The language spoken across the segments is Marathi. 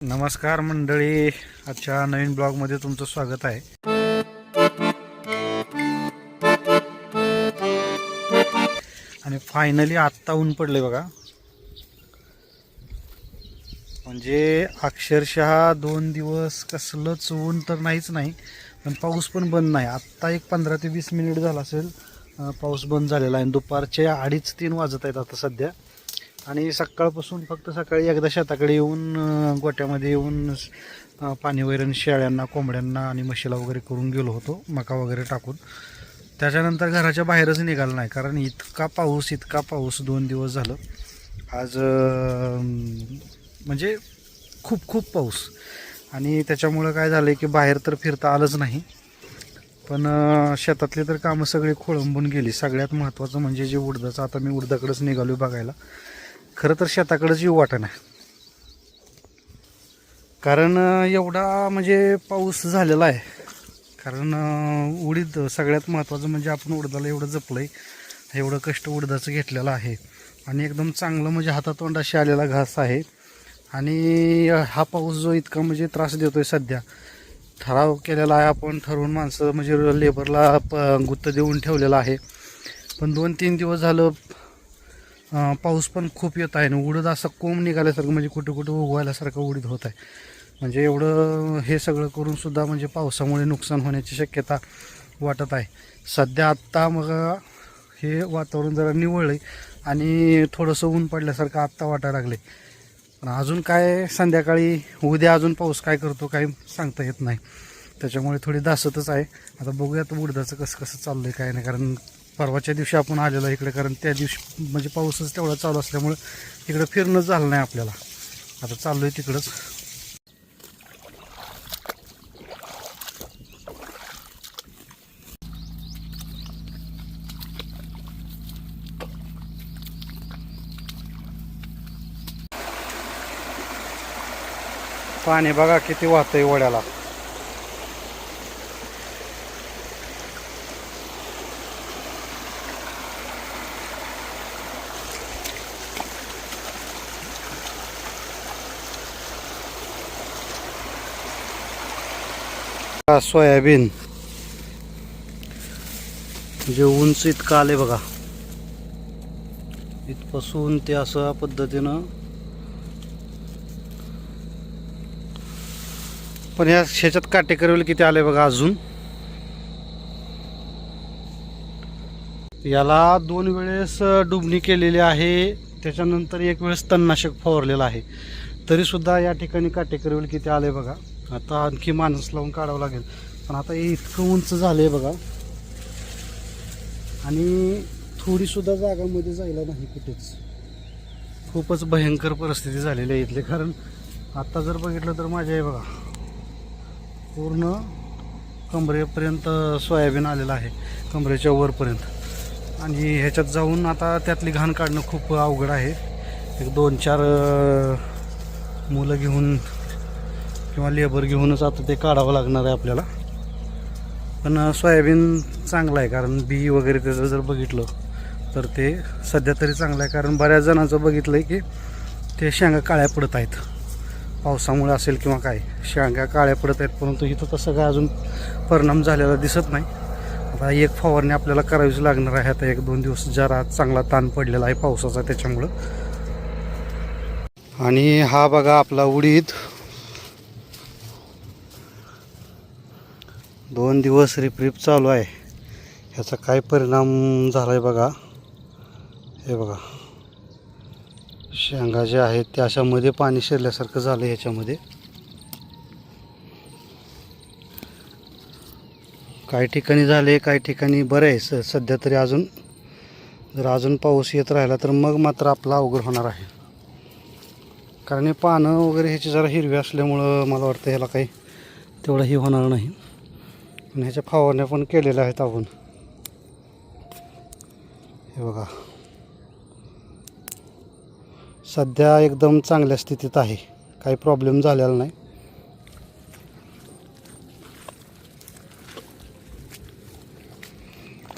नमस्कार मंडळी आजच्या नवीन ब्लॉगमध्ये तुमचं स्वागत आहे. आणि फायनली आत्ता ऊन पडले बघा. म्हणजे अक्षरशः दोन दिवस कसलंच ऊन तर नाहीच नाही पण पाऊस पण बंद नाही. आत्ता एक पंधरा ते वीस मिनिट झाला असेल पाऊस बंद झालेला आहे. दुपारचे अडीच तीन वाजत आहेत आता सध्या. आणि सकाळपासून फक्त सकाळी एकदा शेताकडे येऊन गोट्यामध्ये येऊन पाणी वैरण शेळ्यांना कोंबड्यांना आणि म्हशीला वगैरे करून गेलो होतो मका वगैरे टाकून. त्याच्यानंतर घराच्या बाहेरच निघालं नाही कारण इतका पाऊस इतका पाऊस दोन दिवस झालं. आज म्हणजे खूप खूप पाऊस. आणि त्याच्यामुळं काय झालं की बाहेर तर फिरता आलंच नाही. पण शेतातले शेतातली तर कामं सगळी खोळंबून गेली. सगळ्यात महत्त्वाचं म्हणजे जे उडदाचं आता मी उडदाकडेच निघालो बघायला. खरं तर शेताकडंच येऊ वाटत नाही कारण एवढा म्हणजे पाऊस झालेला आहे. कारण उडीद सगळ्यात महत्त्वाचं म्हणजे आपण उडदाला एवढं जपलं आहे एवढं कष्ट उडदाचं घेतलेलं आहे. आणि एकदम चांगलं म्हणजे हातातोंडाशी आलेला घास आहे. आणि हा पाऊस जो इतका म्हणजे त्रास देतो आहे सध्या. ठराव केलेला आहे आपण ठरवून माणसं म्हणजे लेबरला प गुत्त देऊन ठेवलेलं आहे. पण दोन तीन दिवस झालं पाऊस पण खूप येत आहे आणि उडद असं कोंब निघाल्यासारखं म्हणजे कुठं कुठं उगवायल्यासारखं उडीद होत आहे. म्हणजे एवढं हे सगळं करूनसुद्धा म्हणजे पावसामुळे नुकसान होण्याची शक्यता वाटत आहे. सध्या आत्ता मग हे वातावरण जरा निवळलं आणि थोडंसं ऊन पडल्यासारखं आत्ता वाटायला लागले पण अजून काय संध्याकाळी उद्या अजून पाऊस काय करतो काही सांगता येत नाही. त्याच्यामुळे थोडी दासतच आहे. आता बघूयात उडदाचं कसं कसं चाललं आहे काय नाही कारण परवाच्या दिवशी आपण आलेलो आहे इकडे कारण त्या दिवशी म्हणजे पाऊसच तेवढा चालू असल्यामुळं इकडं फिरणं झालं नाही आपल्याला. आता चाललो आहे तिकडंच पाणी बघा किती वाहतंय वड्याला. सोयाबीन? जे उंच इतकं आले बघा. इथपासून ते असं पद्धतीनं. पण या शेतात काटेकरवेल किती आले बघा अजून? याला दोन वेळेस डुबणी केलेली आहे. त्याच्यानंतर एक वेळेस तणनाशक फवारलेलं आहे. तरी सुद्धा या ठिकाणी काटेकरवेल किती आले बघा. आता आणखी माणूस लावून काढावं लागेल. पण आता हे इतकं उंच झालं आहे बघा. आणि थोडीसुद्धा जागामध्ये जायला नाही कुठेच. खूपच भयंकर परिस्थिती झालेली आहे इथली. कारण आत्ता जर बघितलं तर माझ्या आहे बघा पूर्ण कमरेपर्यंत सोयाबीन आलेलं आहे. कमरेच्या वरपर्यंत. आणि ह्याच्यात जाऊन आता त्यातली घाण काढणं खूप अवघड आहे. एक दोन चार मुलं घेऊन किंवा लेबर घेऊनच आता ते काढावं लागणार आहे आपल्याला. पण सोयाबीन चांगलं आहे कारण बी वगैरे त्याचं जर बघितलं तर ते सध्या तरी चांगलं आहे कारण बऱ्याच जणांचं बघितलं आहे की ते शेंगा काळ्या पडत आहेत. पावसामुळे असेल किंवा काय शेंगा काळ्या पडत आहेत परंतु इथं तसं काय अजून परिणाम झालेला दिसत नाही. आता एक फवारणी आपल्याला करावीच लागणार आहे आता एक दोन दिवस जरा चांगला ताण पडलेला आहे पावसाचा त्याच्यामुळं. आणि हा बघा आपला उडीद. दोन दिवस रिपरिप चालू आहे. ह्याचा काय परिणाम झाला आहे बघा. हे बघा. शेंगा ज्या आहेत त्या अशामध्ये पाणी शिरल्यासारखं झालं ह्याच्यामध्ये. काही ठिकाणी झाले काही ठिकाणी बरं आहे. स सध्या तरी अजून जर अजून पाऊस येत राहिला तर मग मात्र आपला अवघड होणार आहे. कारण हे पानं वगैरे ह्याची जरा हिरवी असल्यामुळं मला वाटतं ह्याला काही तेवढं हे होणार नाही. आणि ह्याच्या फवारण्या पण केलेल्या आहेत आपण. हे बघा. सध्या एकदम चांगल्या स्थितीत आहे. काही प्रॉब्लेम झालेला नाही.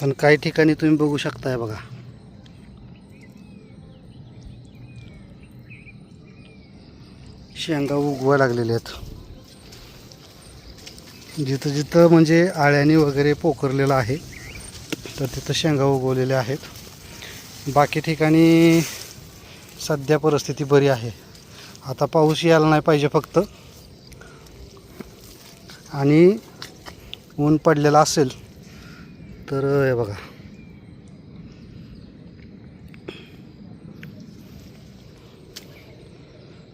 पण काही ठिकाणी तुम्ही बघू शकताय बघा. शेंगा उगवा लागलेल्या आहेत. जिथं जिथं म्हणजे आळ्याने वगैरे पोखरलेलं आहे तर तिथं शेंगा उगवलेल्या आहेत. बाकी ठिकाणी सध्या परिस्थिती बरी आहे. आता पाऊस यायला नाही पाहिजे फक्त. आणि ऊन पडलेलं असेल तर हे बघा.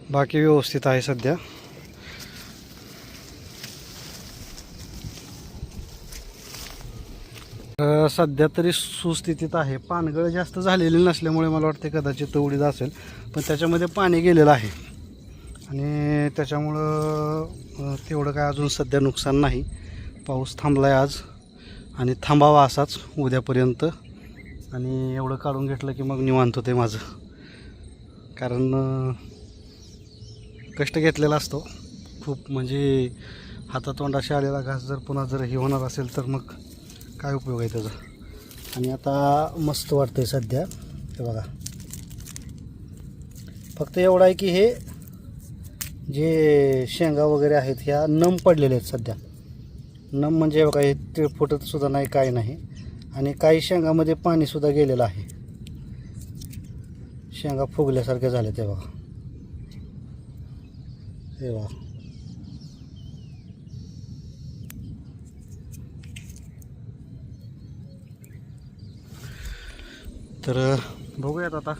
बाकी व्यवस्थित आहे सध्या. सध्या तरी सुस्थितीत आहे. पानगळ जास्त झालेली नसल्यामुळे मला वाटते कदाचित उडीद असेल. पण त्याच्यामध्ये पाणी गेलेलं आहे. आणि त्याच्यामुळं तेवढं काय अजून सध्या नुकसान नाही. पाऊस थांबला आहे आज आणि थांबावा असाच उद्यापर्यंत. आणि एवढं काढून घेतलं की मग निवांत होते माझं. कारण कष्ट घेतलेला असतो. खूप म्हणजे हातातोंडाशी आलेला घास जर पुन्हा जर हे होणार असेल तर मग काय उपयोग आहे त्याचा? आणि आता मस्त वाटतं आहे सध्या. हे बघा. फक्त एवढं आहे की हे जे शेंगा वगैरे आहेत ह्या नम पडलेल्या आहेत सध्या. नम म्हणजे बघा हे ते नाही काय नाही. आणि काही शेंगामध्ये पाणीसुद्धा गेलेलं आहे. शेंगा फुगल्यासारख्या झाल्या ते बघा. हे बघा. तर बघूयात आता.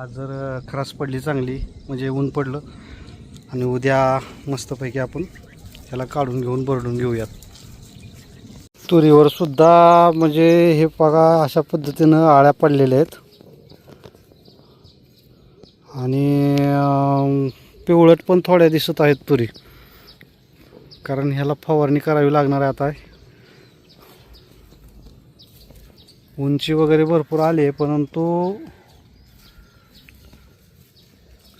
आज जर खरास पडली चांगली म्हणजे ऊन पडलं आणि उद्या मस्तपैकी आपण त्याला काढून घेऊन भरडून घेऊयात. तुरीवर सुद्धा म्हणजे हे बघा अशा पद्धतीनं आळ्या पडलेल्या आहेत. आणि पिवळट पण थोड्या दिसत आहेत तुरी. कारण ह्याला फवारणी करावी लागणार आहे आता. उंची वगैरे भरपूर आली आहे परंतु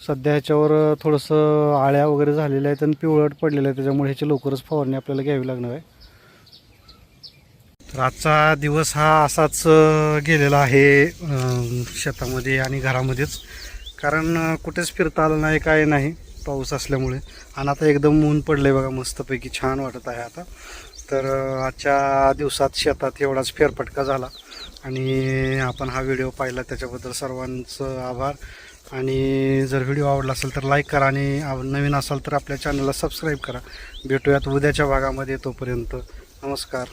सध्या ह्याच्यावर थोडंसं आळ्या वगैरे झालेल्या आहेत आणि पिवळट पडलेलं आहे त्याच्यामुळे ह्याची लवकरच फवारणी आपल्याला घ्यावी लागणार आहे. तर आजचा दिवस हा असाच गेलेला आहे शेतामध्ये आणि घरामध्येच. कारण कुठेच फिरता आलं नाही काय नाही पाऊस असल्यामुळे. आणि आता एकदम ऊन पडलं आहे बघा मस्तपैकी छान वाटत आहे आता. तर आजच्या दिवसात शेतात एवढाच फेरफटका झाला. आणि आपण हा व्हिडिओ पाहिला त्याच्याबद्दल सर्वांचं आभार. आणि जर व्हिडिओ आवडला असेल तर लाईक करा आणि आव- नवीन असाल तर आपल्या चॅनलला सबस्क्राईब करा. भेटूयात उद्याच्या भागामध्ये तोपर्यंत. नमस्कार.